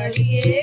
ಮಾಡಿಯೇ